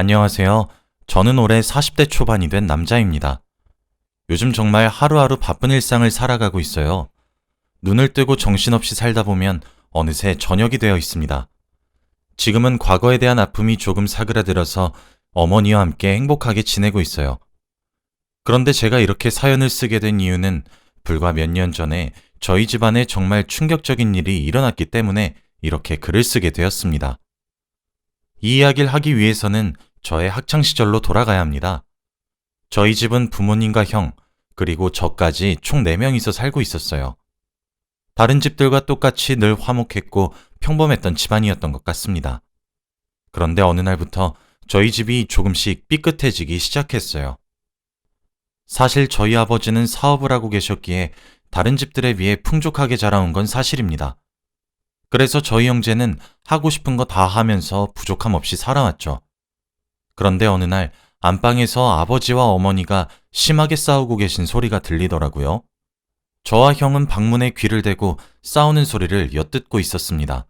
안녕하세요. 저는 올해 40대 초반이 된 남자입니다. 요즘 정말 하루하루 바쁜 일상을 살아가고 있어요. 눈을 뜨고 정신없이 살다 보면 어느새 저녁이 되어 있습니다. 지금은 과거에 대한 아픔이 조금 사그라들어서 어머니와 함께 행복하게 지내고 있어요. 그런데 제가 이렇게 사연을 쓰게 된 이유는 불과 몇 년 전에 저희 집안에 정말 충격적인 일이 일어났기 때문에 이렇게 글을 쓰게 되었습니다. 이 이야기를 하기 위해서는 저의 학창시절로 돌아가야 합니다. 저희 집은 부모님과 형, 그리고 저까지 총 4명이서 살고 있었어요. 다른 집들과 똑같이 늘 화목했고 평범했던 집안이었던 것 같습니다. 그런데 어느 날부터 저희 집이 조금씩 삐끗해지기 시작했어요. 사실 저희 아버지는 사업을 하고 계셨기에 다른 집들에 비해 풍족하게 자라온 건 사실입니다. 그래서 저희 형제는 하고 싶은 거 다 하면서 부족함 없이 살아왔죠. 그런데 어느 날 안방에서 아버지와 어머니가 심하게 싸우고 계신 소리가 들리더라고요. 저와 형은 방문에 귀를 대고 싸우는 소리를 엿듣고 있었습니다.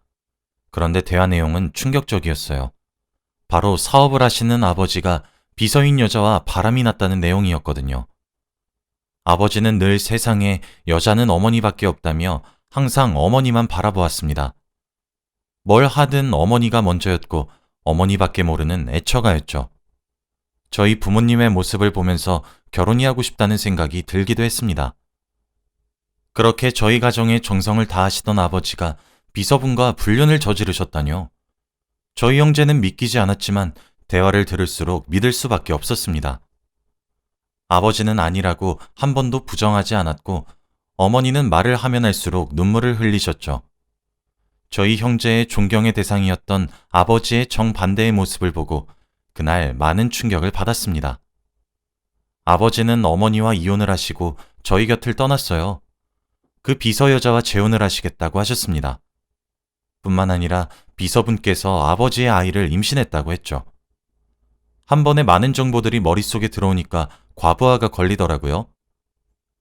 그런데 대화 내용은 충격적이었어요. 바로 사업을 하시는 아버지가 비서인 여자와 바람이 났다는 내용이었거든요. 아버지는 늘 세상에 여자는 어머니밖에 없다며 항상 어머니만 바라보았습니다. 뭘 하든 어머니가 먼저였고 어머니밖에 모르는 애처가였죠. 저희 부모님의 모습을 보면서 결혼이 하고 싶다는 생각이 들기도 했습니다. 그렇게 저희 가정에 정성을 다하시던 아버지가 비서분과 불륜을 저지르셨다뇨. 저희 형제는 믿기지 않았지만 대화를 들을수록 믿을 수밖에 없었습니다. 아버지는 아니라고 한 번도 부정하지 않았고 어머니는 말을 하면 할수록 눈물을 흘리셨죠. 저희 형제의 존경의 대상이었던 아버지의 정반대의 모습을 보고 그날 많은 충격을 받았습니다. 아버지는 어머니와 이혼을 하시고 저희 곁을 떠났어요. 그 비서 여자와 재혼을 하시겠다고 하셨습니다. 뿐만 아니라 비서분께서 아버지의 아이를 임신했다고 했죠. 한 번에 많은 정보들이 머릿속에 들어오니까 과부하가 걸리더라고요.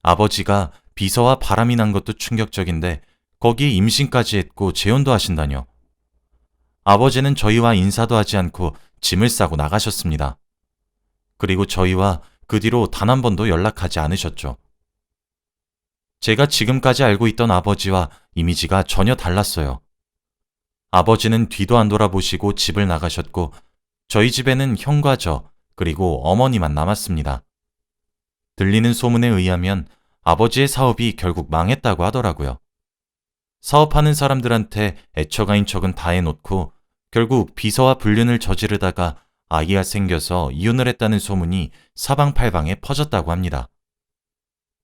아버지가 비서와 바람이 난 것도 충격적인데 거기에 임신까지 했고 재혼도 하신다뇨. 아버지는 저희와 인사도 하지 않고 짐을 싸고 나가셨습니다. 그리고 저희와 그 뒤로 단 한 번도 연락하지 않으셨죠. 제가 지금까지 알고 있던 아버지와 이미지가 전혀 달랐어요. 아버지는 뒤도 안 돌아보시고 집을 나가셨고 저희 집에는 형과 저 그리고 어머니만 남았습니다. 들리는 소문에 의하면 아버지의 사업이 결국 망했다고 하더라고요. 사업하는 사람들한테 애처가인 척은 다 해놓고 결국 비서와 불륜을 저지르다가 아이가 생겨서 이혼을 했다는 소문이 사방팔방에 퍼졌다고 합니다.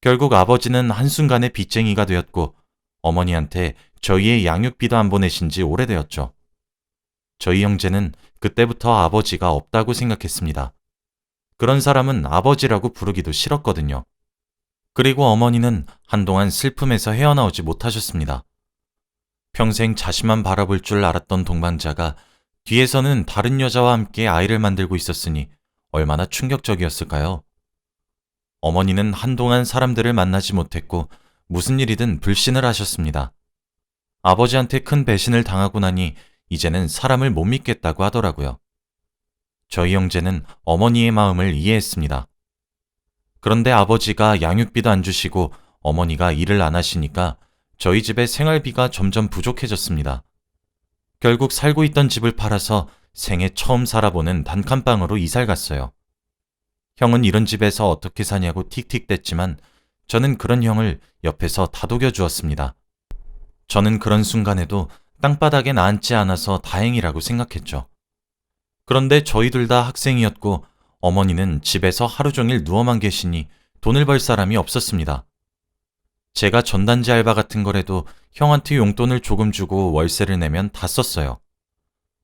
결국 아버지는 한순간에 빚쟁이가 되었고 어머니한테 저희의 양육비도 안 보내신 지 오래되었죠. 저희 형제는 그때부터 아버지가 없다고 생각했습니다. 그런 사람은 아버지라고 부르기도 싫었거든요. 그리고 어머니는 한동안 슬픔에서 헤어나오지 못하셨습니다. 평생 자신만 바라볼 줄 알았던 동반자가 뒤에서는 다른 여자와 함께 아이를 만들고 있었으니 얼마나 충격적이었을까요? 어머니는 한동안 사람들을 만나지 못했고 무슨 일이든 불신을 하셨습니다. 아버지한테 큰 배신을 당하고 나니 이제는 사람을 못 믿겠다고 하더라고요. 저희 형제는 어머니의 마음을 이해했습니다. 그런데 아버지가 양육비도 안 주시고 어머니가 일을 안 하시니까 저희 집의 생활비가 점점 부족해졌습니다. 결국 살고 있던 집을 팔아서 생애 처음 살아보는 단칸방으로 이사를 갔어요. 형은 이런 집에서 어떻게 사냐고 틱틱댔지만 저는 그런 형을 옆에서 다독여 주었습니다. 저는 그런 순간에도 땅바닥에 나앉지 않아서 다행이라고 생각했죠. 그런데 저희들 다 학생이었고 어머니는 집에서 하루 종일 누워만 계시니 돈을 벌 사람이 없었습니다. 제가 전단지 알바 같은 거라도 형한테 용돈을 조금 주고 월세를 내면 다 썼어요.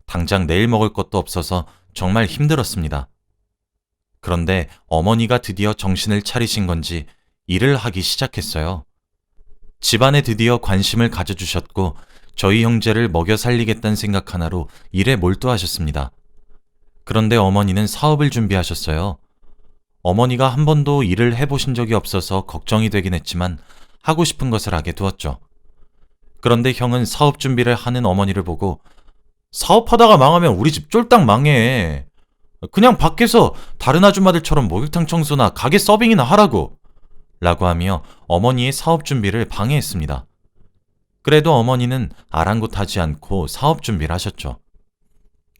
당장 내일 먹을 것도 없어서 정말 힘들었습니다. 그런데 어머니가 드디어 정신을 차리신 건지 일을 하기 시작했어요. 집안에 드디어 관심을 가져주셨고 저희 형제를 먹여 살리겠다는 생각 하나로 일에 몰두하셨습니다. 그런데 어머니는 사업을 준비하셨어요. 어머니가 한 번도 일을 해보신 적이 없어서 걱정이 되긴 했지만 하고 싶은 것을 하게 두었죠. 그런데 형은 사업 준비를 하는 어머니를 보고 사업하다가 망하면 우리 집 쫄딱 망해. 그냥 밖에서 다른 아줌마들처럼 목욕탕 청소나 가게 서빙이나 하라고. 라고 하며 어머니의 사업 준비를 방해했습니다. 그래도 어머니는 아랑곳하지 않고 사업 준비를 하셨죠.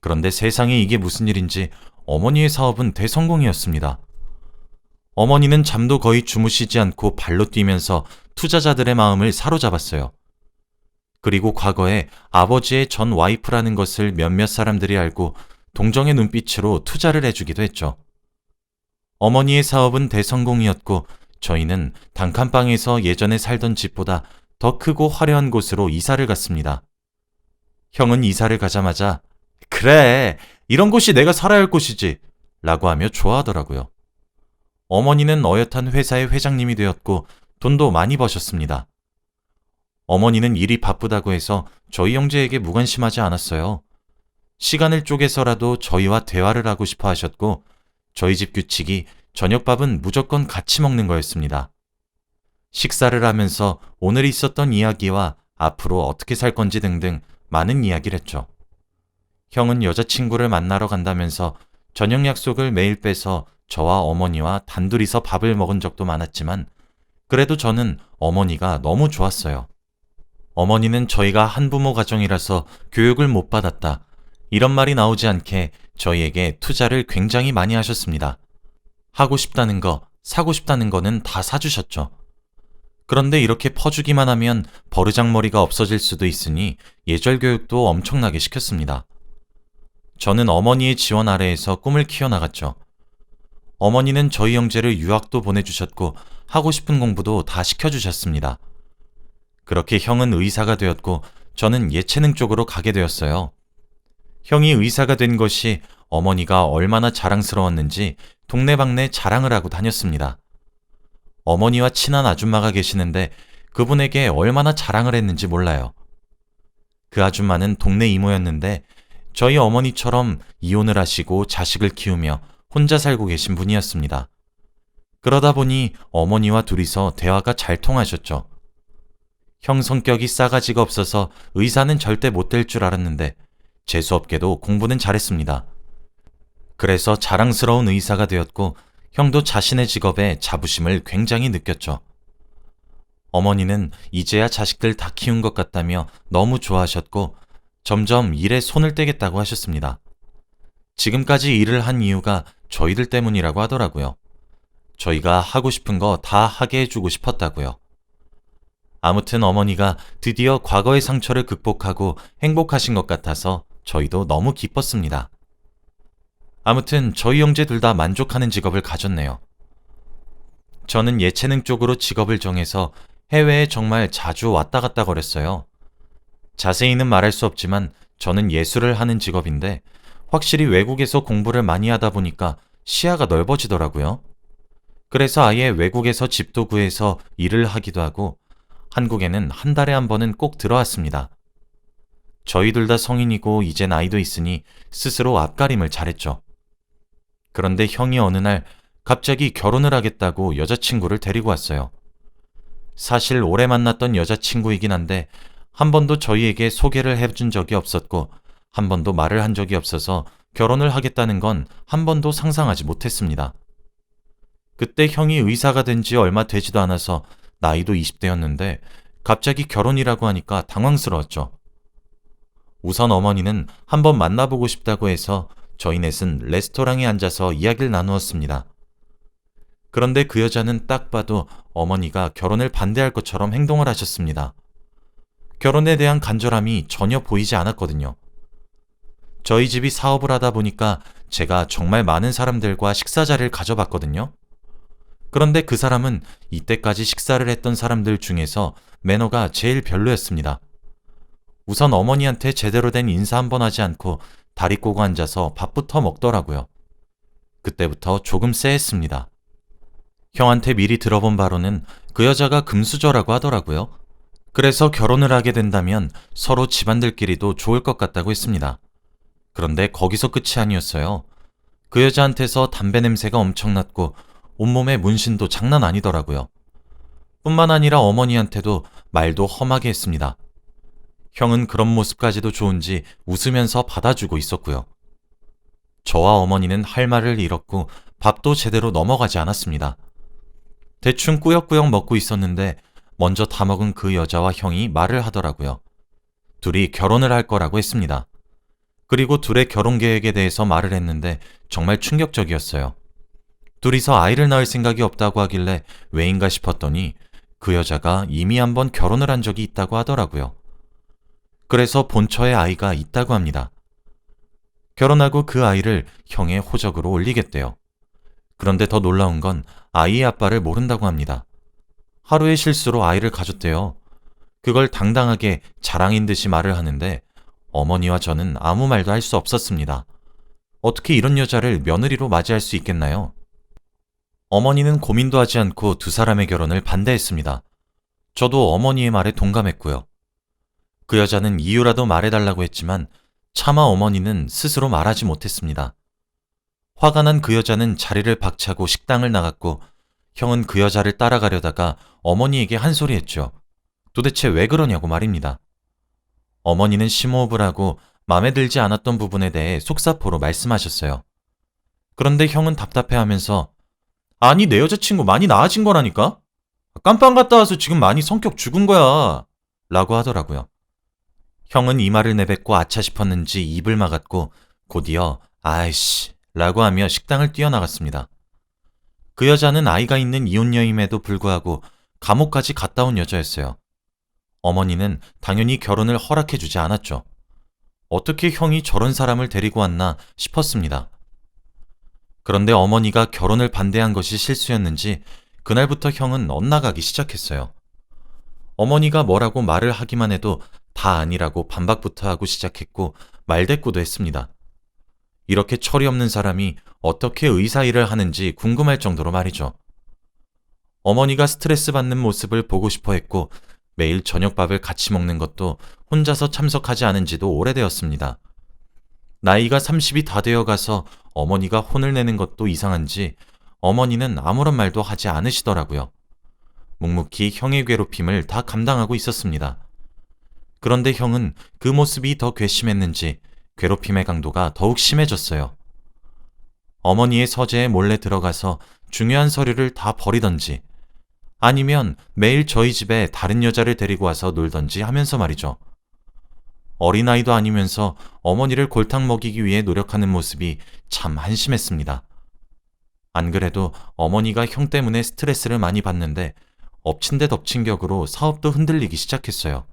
그런데 세상에 이게 무슨 일인지 어머니의 사업은 대성공이었습니다. 어머니는 잠도 거의 주무시지 않고 발로 뛰면서 투자자들의 마음을 사로잡았어요. 그리고 과거에 아버지의 전 와이프라는 것을 몇몇 사람들이 알고 동정의 눈빛으로 투자를 해주기도 했죠. 어머니의 사업은 대성공이었고 저희는 단칸방에서 예전에 살던 집보다 더 크고 화려한 곳으로 이사를 갔습니다. 형은 이사를 가자마자 그래 이런 곳이 내가 살아야 할 곳이지 라고 하며 좋아하더라고요. 어머니는 어엿한 회사의 회장님이 되었고 돈도 많이 버셨습니다. 어머니는 일이 바쁘다고 해서 저희 형제에게 무관심하지 않았어요. 시간을 쪼개서라도 저희와 대화를 하고 싶어 하셨고 저희 집 규칙이 저녁밥은 무조건 같이 먹는 거였습니다. 식사를 하면서 오늘 있었던 이야기와 앞으로 어떻게 살 건지 등등 많은 이야기를 했죠. 형은 여자친구를 만나러 간다면서 저녁 약속을 매일 빼서 저와 어머니와 단둘이서 밥을 먹은 적도 많았지만 그래도 저는 어머니가 너무 좋았어요. 어머니는 저희가 한부모 가정이라서 교육을 못 받았다. 이런 말이 나오지 않게 저희에게 투자를 굉장히 많이 하셨습니다. 하고 싶다는 거, 사고 싶다는 거는 다 사주셨죠. 그런데 이렇게 퍼주기만 하면 버르장머리가 없어질 수도 있으니 예절 교육도 엄청나게 시켰습니다. 저는 어머니의 지원 아래에서 꿈을 키워나갔죠. 어머니는 저희 형제를 유학도 보내주셨고 하고 싶은 공부도 다 시켜주셨습니다. 그렇게 형은 의사가 되었고 저는 예체능 쪽으로 가게 되었어요. 형이 의사가 된 것이 어머니가 얼마나 자랑스러웠는지 동네방네 자랑을 하고 다녔습니다. 어머니와 친한 아줌마가 계시는데 그분에게 얼마나 자랑을 했는지 몰라요. 그 아줌마는 동네 이모였는데 저희 어머니처럼 이혼을 하시고 자식을 키우며 혼자 살고 계신 분이었습니다. 그러다 보니 어머니와 둘이서 대화가 잘 통하셨죠. 형 성격이 싸가지가 없어서 의사는 절대 못 될 줄 알았는데 재수없게도 공부는 잘했습니다. 그래서 자랑스러운 의사가 되었고 형도 자신의 직업에 자부심을 굉장히 느꼈죠. 어머니는 이제야 자식들 다 키운 것 같다며 너무 좋아하셨고 점점 일에 손을 떼겠다고 하셨습니다. 지금까지 일을 한 이유가 저희들 때문이라고 하더라고요. 저희가 하고 싶은 거 다 하게 해주고 싶었다고요. 아무튼 어머니가 드디어 과거의 상처를 극복하고 행복하신 것 같아서 저희도 너무 기뻤습니다. 아무튼 저희 형제 둘 다 만족하는 직업을 가졌네요. 저는 예체능 쪽으로 직업을 정해서 해외에 정말 자주 왔다 갔다 거렸어요. 자세히는 말할 수 없지만 저는 예술을 하는 직업인데 확실히 외국에서 공부를 많이 하다 보니까 시야가 넓어지더라고요. 그래서 아예 외국에서 집도 구해서 일을 하기도 하고 한국에는 한 달에 한 번은 꼭 들어왔습니다. 저희들 다 성인이고 이제 나이도 있으니 스스로 앞가림을 잘했죠. 그런데 형이 어느 날 갑자기 결혼을 하겠다고 여자친구를 데리고 왔어요. 사실 오래 만났던 여자친구이긴 한데 한 번도 저희에게 소개를 해준 적이 없었고 한 번도 말을 한 적이 없어서 결혼을 하겠다는 건 한 번도 상상하지 못했습니다. 그때 형이 의사가 된 지 얼마 되지도 않아서 나이도 20대였는데 갑자기 결혼이라고 하니까 당황스러웠죠. 우선 어머니는 한번 만나보고 싶다고 해서 저희 넷은 레스토랑에 앉아서 이야기를 나누었습니다. 그런데 그 여자는 딱 봐도 어머니가 결혼을 반대할 것처럼 행동을 하셨습니다. 결혼에 대한 간절함이 전혀 보이지 않았거든요. 저희 집이 사업을 하다 보니까 제가 정말 많은 사람들과 식사 자리를 가져봤거든요. 그런데 그 사람은 이때까지 식사를 했던 사람들 중에서 매너가 제일 별로였습니다. 우선 어머니한테 제대로 된 인사 한번 하지 않고 다리 꼬고 앉아서 밥부터 먹더라고요. 그때부터 조금 쎄했습니다. 형한테 미리 들어본 바로는 그 여자가 금수저라고 하더라고요. 그래서 결혼을 하게 된다면 서로 집안들끼리도 좋을 것 같다고 했습니다. 그런데 거기서 끝이 아니었어요. 그 여자한테서 담배 냄새가 엄청 났고 온몸에 문신도 장난 아니더라고요. 뿐만 아니라 어머니한테도 말도 험하게 했습니다. 형은 그런 모습까지도 좋은지 웃으면서 받아주고 있었고요. 저와 어머니는 할 말을 잃었고 밥도 제대로 넘어가지 않았습니다. 대충 꾸역꾸역 먹고 있었는데 먼저 다 먹은 그 여자와 형이 말을 하더라고요. 둘이 결혼을 할 거라고 했습니다. 그리고 둘의 결혼 계획에 대해서 말을 했는데 정말 충격적이었어요. 둘이서 아이를 낳을 생각이 없다고 하길래 왜인가 싶었더니 그 여자가 이미 한번 결혼을 한 적이 있다고 하더라고요. 그래서 본처에 아이가 있다고 합니다. 결혼하고 그 아이를 형의 호적으로 올리겠대요. 그런데 더 놀라운 건 아이의 아빠를 모른다고 합니다. 하루의 실수로 아이를 가졌대요. 그걸 당당하게 자랑인 듯이 말을 하는데 어머니와 저는 아무 말도 할 수 없었습니다. 어떻게 이런 여자를 며느리로 맞이할 수 있겠나요? 어머니는 고민도 하지 않고 두 사람의 결혼을 반대했습니다. 저도 어머니의 말에 동감했고요. 그 여자는 이유라도 말해달라고 했지만 차마 어머니는 스스로 말하지 못했습니다. 화가 난 그 여자는 자리를 박차고 식당을 나갔고 형은 그 여자를 따라가려다가 어머니에게 한 소리 했죠. 도대체 왜 그러냐고 말입니다. 어머니는 심호흡을 하고 마음에 들지 않았던 부분에 대해 속사포로 말씀하셨어요. 그런데 형은 답답해 하면서 아니 내 여자친구 많이 나아진 거라니까? 깜빵 갔다 와서 지금 많이 성격 죽은 거야. 라고 하더라고요. 형은 이 말을 내뱉고 아차 싶었는지 입을 막았고 곧이어 아이씨 라고 하며 식당을 뛰어나갔습니다. 그 여자는 아이가 있는 이혼녀임에도 불구하고 감옥까지 갔다 온 여자였어요. 어머니는 당연히 결혼을 허락해주지 않았죠. 어떻게 형이 저런 사람을 데리고 왔나 싶었습니다. 그런데 어머니가 결혼을 반대한 것이 실수였는지 그날부터 형은 엇나가기 시작했어요. 어머니가 뭐라고 말을 하기만 해도 다 아니라고 반박부터 하고 시작했고 말대꾸도 했습니다. 이렇게 철이 없는 사람이 어떻게 의사 일을 하는지 궁금할 정도로 말이죠. 어머니가 스트레스 받는 모습을 보고 싶어 했고 매일 저녁밥을 같이 먹는 것도 혼자서 참석하지 않은 지도 오래되었습니다. 나이가 30이 다 되어 가서 어머니가 혼을 내는 것도 이상한지 어머니는 아무런 말도 하지 않으시더라고요. 묵묵히 형의 괴롭힘을 다 감당하고 있었습니다. 그런데 형은 그 모습이 더 괘씸했는지 괴롭힘의 강도가 더욱 심해졌어요. 어머니의 서재에 몰래 들어가서 중요한 서류를 다 버리던지 아니면 매일 저희 집에 다른 여자를 데리고 와서 놀던지 하면서 말이죠. 어린아이도 아니면서 어머니를 골탕 먹이기 위해 노력하는 모습이 참 한심했습니다. 안 그래도 어머니가 형 때문에 스트레스를 많이 받는데 엎친 데 덮친 격으로 사업도 흔들리기 시작했어요.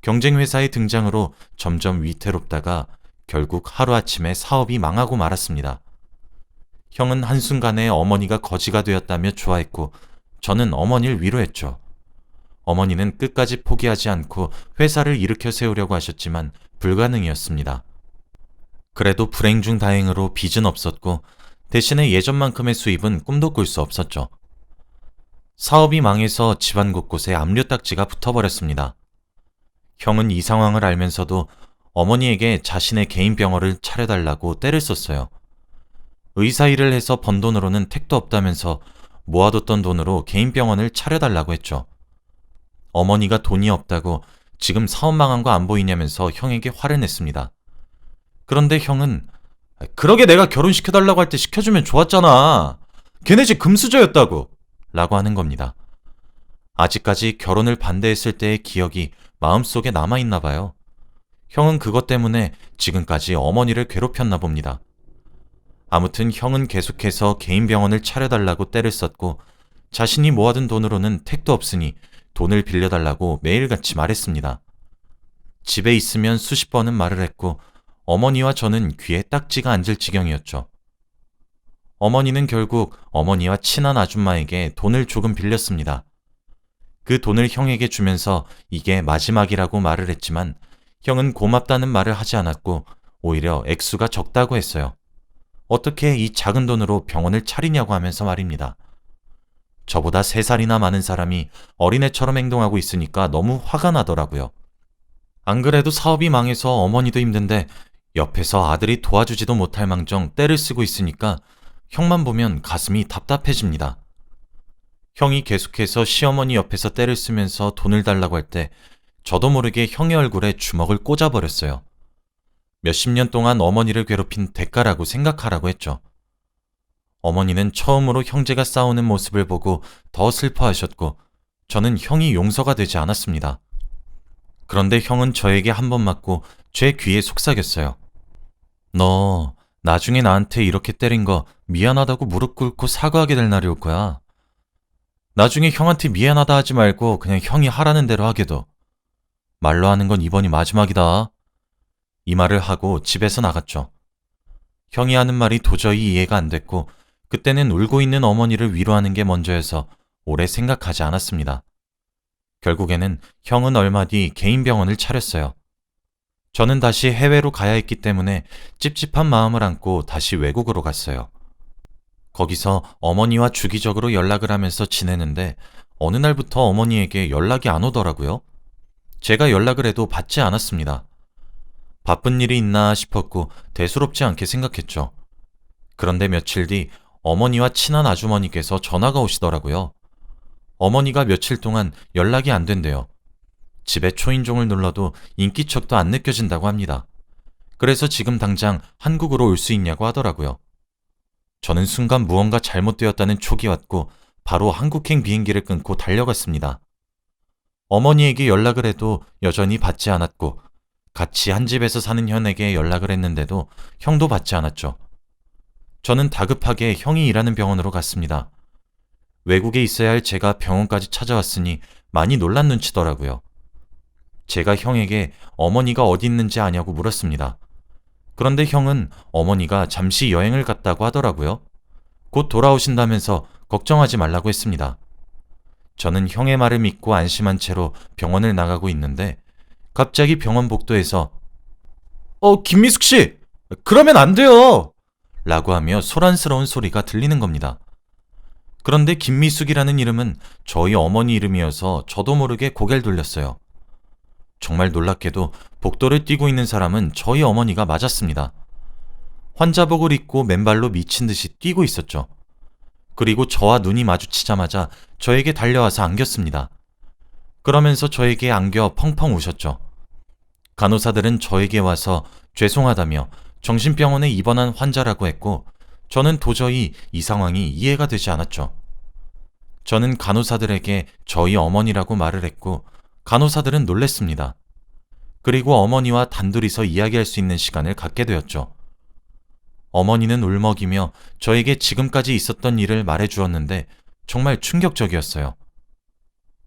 경쟁회사의 등장으로 점점 위태롭다가 결국 하루아침에 사업이 망하고 말았습니다. 형은 한순간에 어머니가 거지가 되었다며 좋아했고 저는 어머니를 위로했죠. 어머니는 끝까지 포기하지 않고 회사를 일으켜 세우려고 하셨지만 불가능이었습니다. 그래도 불행 중 다행으로 빚은 없었고 대신에 예전만큼의 수입은 꿈도 꿀 수 없었죠. 사업이 망해서 집안 곳곳에 압류 딱지가 붙어버렸습니다. 형은 이 상황을 알면서도 어머니에게 자신의 개인 병원을 차려달라고 때를 썼어요. 의사 일을 해서 번 돈으로는 택도 없다면서 모아뒀던 돈으로 개인 병원을 차려달라고 했죠. 어머니가 돈이 없다고 지금 사업 망한 거 안 보이냐면서 형에게 화를 냈습니다. 그런데 형은 그러게 내가 결혼시켜달라고 할 때 시켜주면 좋았잖아. 걔네 집 금수저였다고. 라고 하는 겁니다. 아직까지 결혼을 반대했을 때의 기억이 마음속에 남아있나 봐요. 형은 그것 때문에 지금까지 어머니를 괴롭혔나 봅니다. 아무튼 형은 계속해서 개인 병원을 차려달라고 때를 썼고 자신이 모아둔 돈으로는 택도 없으니 돈을 빌려달라고 매일같이 말했습니다. 집에 있으면 수십 번은 말을 했고 어머니와 저는 귀에 딱지가 앉을 지경이었죠. 어머니는 결국 어머니와 친한 아줌마에게 돈을 조금 빌렸습니다. 그 돈을 형에게 주면서 이게 마지막이라고 말을 했지만 형은 고맙다는 말을 하지 않았고 오히려 액수가 적다고 했어요. 어떻게 이 작은 돈으로 병원을 차리냐고 하면서 말입니다. 저보다 세살이나 많은 사람이 어린애처럼 행동하고 있으니까 너무 화가 나더라고요. 안 그래도 사업이 망해서 어머니도 힘든데 옆에서 아들이 도와주지도 못할 망정 때를 쓰고 있으니까 형만 보면 가슴이 답답해집니다. 형이 계속해서 시어머니 옆에서 때를 쓰면서 돈을 달라고 할 때 저도 모르게 형의 얼굴에 주먹을 꽂아버렸어요. 몇십 년 동안 어머니를 괴롭힌 대가라고 생각하라고 했죠. 어머니는 처음으로 형제가 싸우는 모습을 보고 더 슬퍼하셨고, 저는 형이 용서가 되지 않았습니다. 그런데 형은 저에게 한 번 맞고 제 귀에 속삭였어요. 너 나중에 나한테 이렇게 때린 거 미안하다고 무릎 꿇고 사과하게 될 날이 올 거야. 나중에 형한테 미안하다 하지 말고 그냥 형이 하라는 대로 하게 둬. 말로 하는 건 이번이 마지막이다. 이 말을 하고 집에서 나갔죠. 형이 하는 말이 도저히 이해가 안 됐고, 그때는 울고 있는 어머니를 위로하는 게 먼저여서 오래 생각하지 않았습니다. 결국에는 형은 얼마 뒤 개인 병원을 차렸어요. 저는 다시 해외로 가야 했기 때문에 찝찝한 마음을 안고 다시 외국으로 갔어요. 거기서 어머니와 주기적으로 연락을 하면서 지내는데 어느 날부터 어머니에게 연락이 안 오더라고요. 제가 연락을 해도 받지 않았습니다. 바쁜 일이 있나 싶었고 대수롭지 않게 생각했죠. 그런데 며칠 뒤 어머니와 친한 아주머니께서 전화가 오시더라고요. 어머니가 며칠 동안 연락이 안 된대요. 집에 초인종을 눌러도 인기척도 안 느껴진다고 합니다. 그래서 지금 당장 한국으로 올 수 있냐고 하더라고요. 저는 순간 무언가 잘못되었다는 촉이 왔고 바로 한국행 비행기를 끊고 달려갔습니다. 어머니에게 연락을 해도 여전히 받지 않았고 같이 한 집에서 사는 현에게 연락을 했는데도 형도 받지 않았죠. 저는 다급하게 형이 일하는 병원으로 갔습니다. 외국에 있어야 할 제가 병원까지 찾아왔으니 많이 놀란 눈치더라고요. 제가 형에게 어머니가 어디 있는지 아냐고 물었습니다. 그런데 형은 어머니가 잠시 여행을 갔다고 하더라고요. 곧 돌아오신다면서 걱정하지 말라고 했습니다. 저는 형의 말을 믿고 안심한 채로 병원을 나가고 있는데 갑자기 병원 복도에서 어, 김미숙 씨! 그러면 안 돼요! 라고 하며 소란스러운 소리가 들리는 겁니다. 그런데 김미숙이라는 이름은 저희 어머니 이름이어서 저도 모르게 고개를 돌렸어요. 정말 놀랍게도 복도를 뛰고 있는 사람은 저희 어머니가 맞았습니다. 환자복을 입고 맨발로 미친 듯이 뛰고 있었죠. 그리고 저와 눈이 마주치자마자 저에게 달려와서 안겼습니다. 그러면서 저에게 안겨 펑펑 우셨죠. 간호사들은 저에게 와서 죄송하다며 정신병원에 입원한 환자라고 했고 저는 도저히 이 상황이 이해가 되지 않았죠. 저는 간호사들에게 저희 어머니라고 말을 했고 간호사들은 놀랬습니다. 그리고 어머니와 단둘이서 이야기할 수 있는 시간을 갖게 되었죠. 어머니는 울먹이며 저에게 지금까지 있었던 일을 말해 주었는데 정말 충격적이었어요.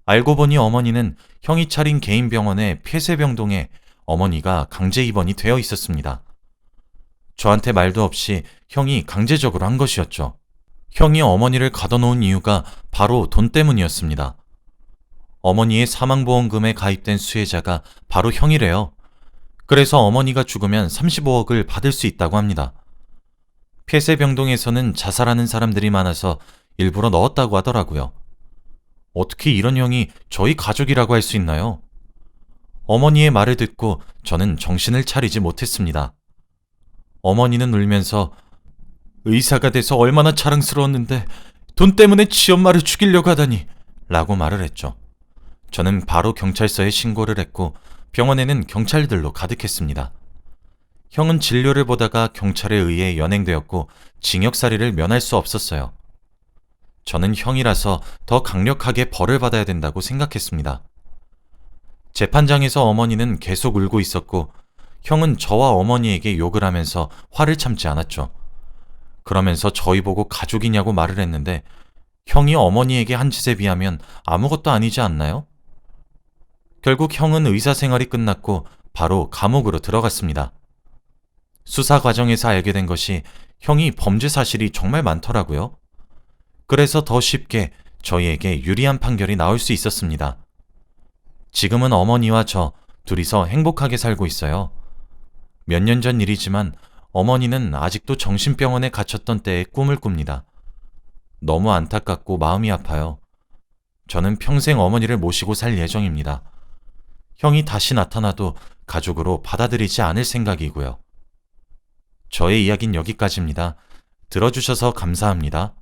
알고 보니 어머니는 형이 차린 개인 병원의 폐쇄병동에 어머니가 강제 입원이 되어 있었습니다. 저한테 말도 없이 형이 강제적으로 한 것이었죠. 형이 어머니를 가둬놓은 이유가 바로 돈 때문이었습니다. 어머니의 사망보험금에 가입된 수혜자가 바로 형이래요. 그래서 어머니가 죽으면 35억을 받을 수 있다고 합니다. 폐쇄병동에서는 자살하는 사람들이 많아서 일부러 넣었다고 하더라고요. 어떻게 이런 형이 저희 가족이라고 할 수 있나요? 어머니의 말을 듣고 저는 정신을 차리지 못했습니다. 어머니는 울면서 의사가 돼서 얼마나 자랑스러웠는데 돈 때문에 지 엄마를 죽이려고 하다니 라고 말을 했죠. 저는 바로 경찰서에 신고를 했고 병원에는 경찰들로 가득했습니다. 형은 진료를 보다가 경찰에 의해 연행되었고 징역살이를 면할 수 없었어요. 저는 형이라서 더 강력하게 벌을 받아야 된다고 생각했습니다. 재판장에서 어머니는 계속 울고 있었고 형은 저와 어머니에게 욕을 하면서 화를 참지 않았죠. 그러면서 저희 보고 가족이냐고 말을 했는데 형이 어머니에게 한 짓에 비하면 아무것도 아니지 않나요? 결국 형은 의사 생활이 끝났고 바로 감옥으로 들어갔습니다. 수사 과정에서 알게 된 것이 형이 범죄 사실이 정말 많더라고요. 그래서 더 쉽게 저희에게 유리한 판결이 나올 수 있었습니다. 지금은 어머니와 저 둘이서 행복하게 살고 있어요. 몇 년 전 일이지만 어머니는 아직도 정신병원에 갇혔던 때의 꿈을 꿉니다. 너무 안타깝고 마음이 아파요. 저는 평생 어머니를 모시고 살 예정입니다. 형이 다시 나타나도 가족으로 받아들이지 않을 생각이고요. 저의 이야기는 여기까지입니다. 들어주셔서 감사합니다.